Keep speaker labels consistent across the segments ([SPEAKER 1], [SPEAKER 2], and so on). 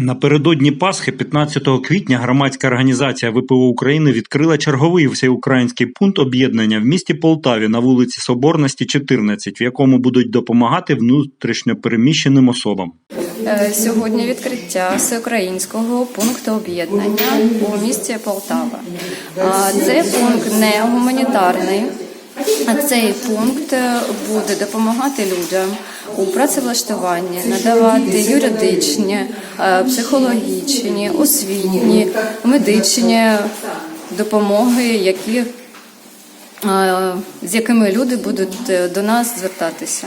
[SPEAKER 1] Напередодні Пасхи, 15 квітня, громадська організація ВПО України відкрила черговий всеукраїнський пункт об'єднання в місті Полтаві на вулиці Соборності, 14, в якому будуть допомагати внутрішньопереміщеним особам.
[SPEAKER 2] Е, Сьогодні відкриття всеукраїнського пункту об'єднання у місті Полтава. А Цей пункт не гуманітарний. а Цей пункт е, буде допомагати людям у працевлаштуванні, надавати юридичні, е, психологічні, освітні, медичні допомоги, які, е, з якими люди будуть е, до нас звертатися.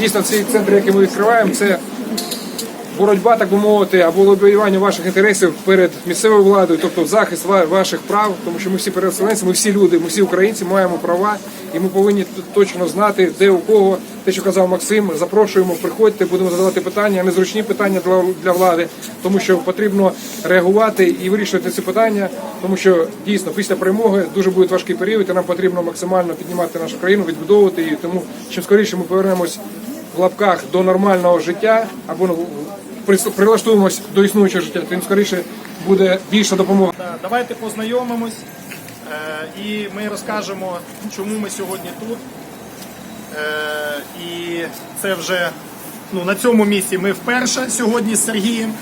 [SPEAKER 3] Дійсно, цей центр, який ми відкриваємо, це боротьба, так би мовити, або лобіювання ваших інтересів перед місцевою владою, тобто захист ваших прав, тому що ми всі переселенці, ми всі люди, ми всі українці маємо права, і ми повинні точно знати, де у кого. Те, що казав Максим, запрошуємо, приходьте, будемо задавати питання, незручні питання для, для влади, тому що потрібно реагувати і вирішувати ці питання, тому що дійсно після перемоги дуже буде важкий період, і нам потрібно максимально піднімати нашу країну, відбудовувати її. Тому чим скоріше ми повернемось в лапках до нормального життя або ну, прилаштуємось до існуючого життя, тим скоріше буде більша допомога.
[SPEAKER 4] Давайте познайомимось е, і ми розкажемо, чому ми сьогодні тут. Е, і це вже ну, на цьому місці ми вперше сьогодні з Сергієм.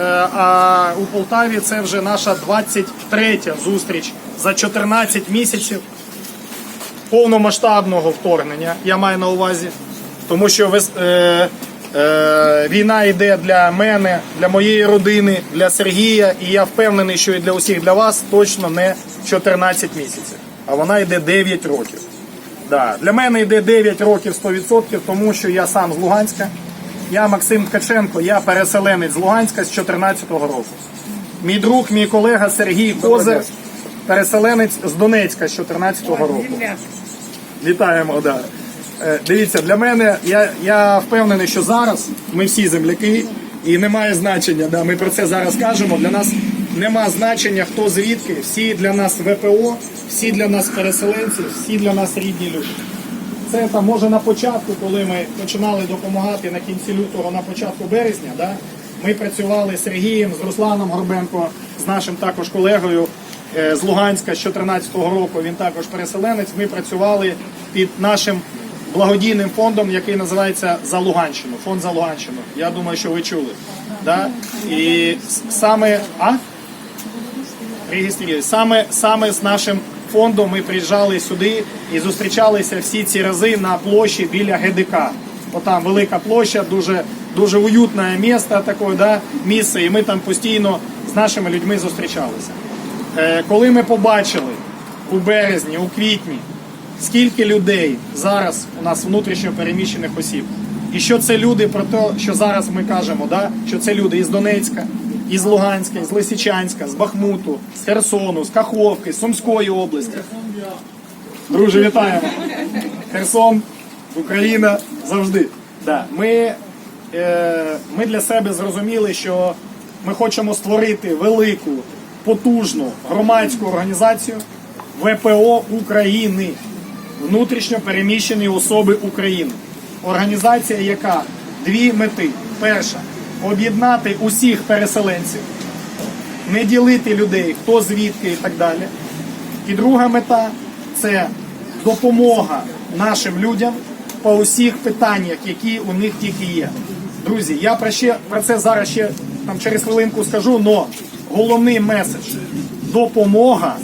[SPEAKER 4] Е, а у Полтаві це вже наша 23 зустріч за 14 місяців повномасштабного вторгнення, я маю на увазі. Тому що е, е, війна йде для мене, для моєї родини, для Сергія, і я впевнений, що і для усіх для вас точно не 14 місяців, а вона йде 9 років. Да. Для мене йде 9 років 100%, тому що я сам з Луганська. Я Максим Ткаченко, я переселенець з Луганська з 14-го року. Мій друг, мій колега Сергій Козир, переселенець з Донецька з 14-го року. Вітаємо, да. Е, Дивіться, для мене я, я впевнений, що зараз ми всі земляки, і немає значення. Да, ми про це зараз кажемо. Для нас нема значення, хто звідки. Всі для нас ВПО, всі для нас переселенці, всі для нас рідні люди. Це там може на початку, коли ми починали допомагати на кінці лютого, на початку березня. Да, ми працювали з Сергієм, з Русланом Горбенко, з нашим також колегою е, з Луганська з 2014 року. Він також переселенець. Ми працювали під нашим благодійним фондом, який називається За Луганщину. Фонд за Луганщину. Я думаю, що ви чули. Да? І саме а? Саме, саме з нашим фондом ми приїжджали сюди і зустрічалися всі ці рази на площі біля ГДК. Отам велика площа, дуже, дуже уютне місце, таке, да, місце, і ми там постійно з нашими людьми зустрічалися. Е, коли ми побачили у березні, у квітні, скільки людей зараз у нас внутрішньо переміщених осіб, і що це люди про те, що зараз ми кажемо, да, що це люди із Донецька, із Луганська, із Лисичанська, з Бахмуту, з Херсону, з Каховки, з Сумської області. Друже, вітаємо. Херсон, Україна завжди. Да. Ми, е, ми для себе зрозуміли, що ми хочемо створити велику, потужну громадську організацію ВПО України, внутрішньо переміщені особи України. Організація, яка дві мети. Перша об'єднати усіх переселенців, не ділити людей, хто звідки і так далі. І друга мета це допомога нашим людям по усіх питаннях, які у них тільки є. Друзі, я про, ще, про це зараз ще там через хвилинку скажу, але головний меседж допомога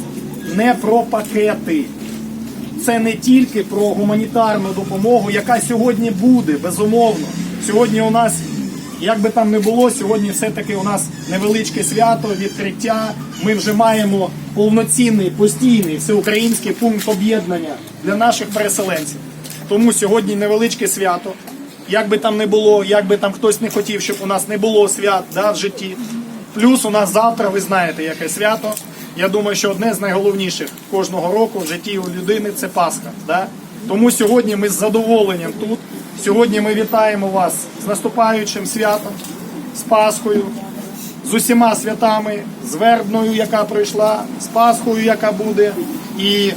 [SPEAKER 4] не про пакети. Це не тільки про гуманітарну допомогу, яка сьогодні буде, безумовно. Сьогодні у нас, як би там не було, сьогодні все-таки у нас невеличке свято, відкриття. Ми вже маємо повноцінний, постійний всеукраїнський пункт об'єднання для наших переселенців. Тому сьогодні невеличке свято. Як би там не було, як би там хтось не хотів, щоб у нас не було свят да, в житті. Плюс у нас завтра, ви знаєте, яке свято. Я думаю, що одне з найголовніших кожного року в житті у людини це Пасха. Да? Тому сьогодні ми з задоволенням тут. Сьогодні ми вітаємо вас з наступаючим святом, з Пасхою, з усіма святами, з вербною, яка пройшла, з Пасхою, яка буде. І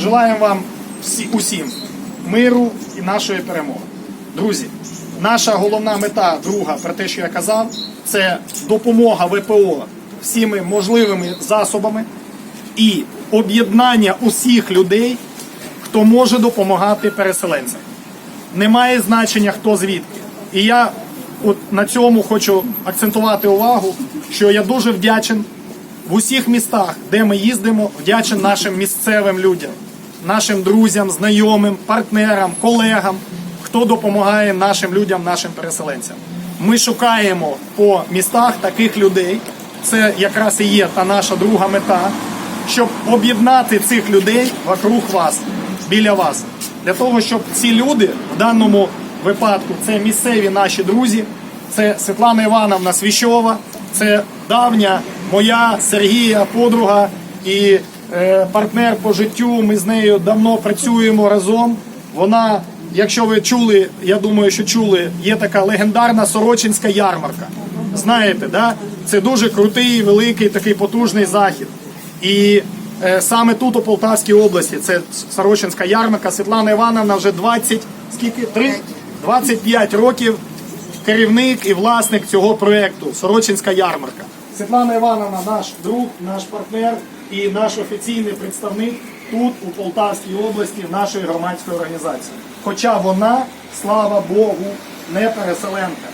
[SPEAKER 4] желаємо вам всі, усім миру і нашої перемоги. Друзі, наша головна мета, друга, про те, що я казав, це допомога ВПО всіми можливими засобами і об'єднання усіх людей, хто може допомагати переселенцям. Немає значення, хто звідки. І я от на цьому хочу акцентувати увагу, що я дуже вдячен в усіх містах, де ми їздимо, вдячен нашим місцевим людям, нашим друзям, знайомим, партнерам, колегам, хто допомагає нашим людям, нашим переселенцям. Ми шукаємо по містах таких людей. Це якраз і є та наша друга мета, щоб об'єднати цих людей вокруг вас, біля вас, для того, щоб ці люди в даному випадку це місцеві наші друзі, це Світлана Івановна Свіщова, це давня моя Сергія подруга і е, партнер по життю. Ми з нею давно працюємо разом. Вона, якщо ви чули, я думаю, що чули, є така легендарна Сорочинська ярмарка. Знаєте, да? Це дуже крутий, великий, такий потужний захід. І е, саме тут, у Полтавській області, це Сорочинська ярмарка. Світлана Івановна вже 20, скільки? Три? 25 років керівник і власник цього проєкту Сорочинська ярмарка. Світлана Івановна, наш друг, наш партнер і наш офіційний представник тут, у Полтавській області, нашої громадської організації. Хоча вона, слава Богу, не переселенка.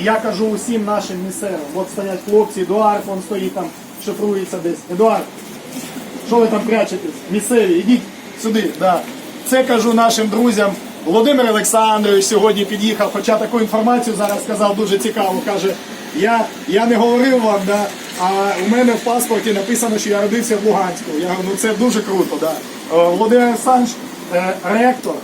[SPEAKER 4] І я кажу усім нашим місцевим, от стоять хлопці, Едуард, вон стоїть там, шифрується десь. Едуард, що ви там прячетесь? Місцеві, ідіть сюди. Да. Це кажу нашим друзям. Володимир Олександрович сьогодні під'їхав, хоча таку інформацію зараз сказав дуже цікаво. Каже, я, я не говорив вам, да, а у мене в паспорті написано, що я родився в Луганську. Я говорю, ну це дуже круто. Да. Е, Володимир Олександрович, е, ректор,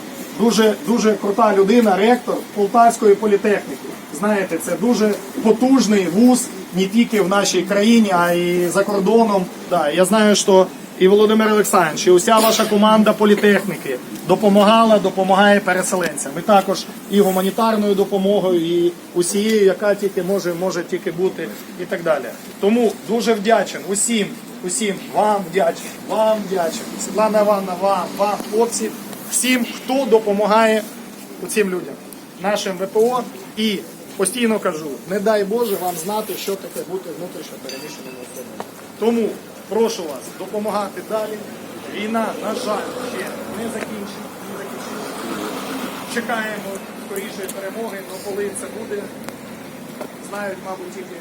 [SPEAKER 4] дуже, дуже крута людина, ректор Полтавської політехніки. Знаєте, це дуже потужний вуз не тільки в нашій країні, а й за кордоном. Да, я знаю, що і Володимир Олександрович, і уся ваша команда політехніки допомагала, допомагає переселенцям. І також і гуманітарною допомогою, і усією, яка тільки може, може тільки бути, і так далі. Тому дуже вдячен усім, усім вам вдячен, вам вдячен, Світлана Івановна, вам, вам, хлопці, всім, хто допомагає цим людям, нашим ВПО і постійно кажу, не дай Боже вам знати, що таке бути внутрішньо переміщеним особами. Тому прошу вас допомагати далі. Війна, на жаль, ще не закінчена. Не закінчена. Чекаємо скорішої перемоги, але коли це буде, знають, мабуть, тільки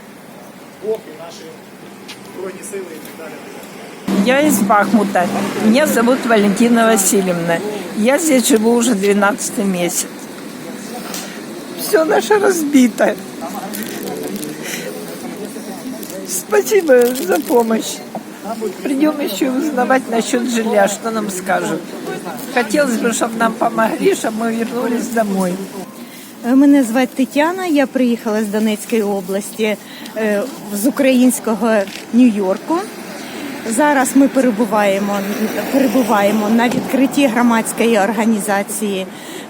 [SPEAKER 4] Бог і наші збройні сили і так далі.
[SPEAKER 5] Я из Бахмута. Меня зовут Валентина Васильевна. Я здесь живу уже 12 месяц Все наше разбито. Спасибо за помощь. Придем еще узнавать насчет жилья, что нам скажут. Хотелось бы, чтобы нам помогли, чтобы мы вернулись домой.
[SPEAKER 6] Мене звати Тетяна. Я приїхала з Донецької області е, з українського Нью-Йорку. Зараз ми перебуваємо, перебуваємо на відкритті громадської організації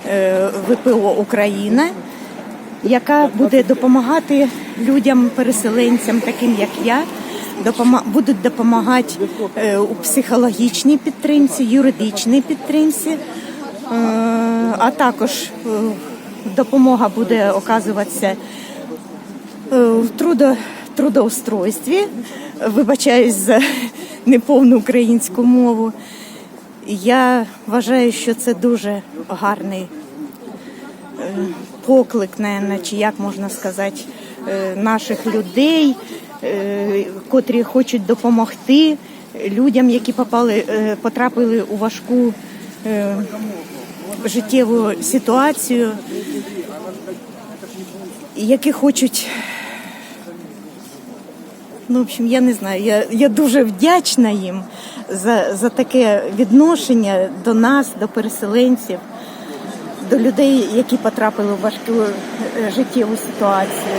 [SPEAKER 6] е, ВПО Україна, яка буде допомагати людям, переселенцям, таким як я. Будуть допомагати е, у психологічній підтримці, юридичній підтримці, е, а також е, допомога буде оказуватися в трудо, трудоустройстві. Вибачаюсь за неповну українську мову. Я вважаю, що це дуже гарний поклик, наверное, чи як можна сказати, е, наших людей, е, котрі хочуть допомогти людям, які попали, е, потрапили у важку життєву ситуацію, які хочуть. Ну, в общем, я не знаю. Я, я дуже вдячна їм за, за таке відношення до нас, до переселенців, до людей, які потрапили в важку е, життєву ситуацію.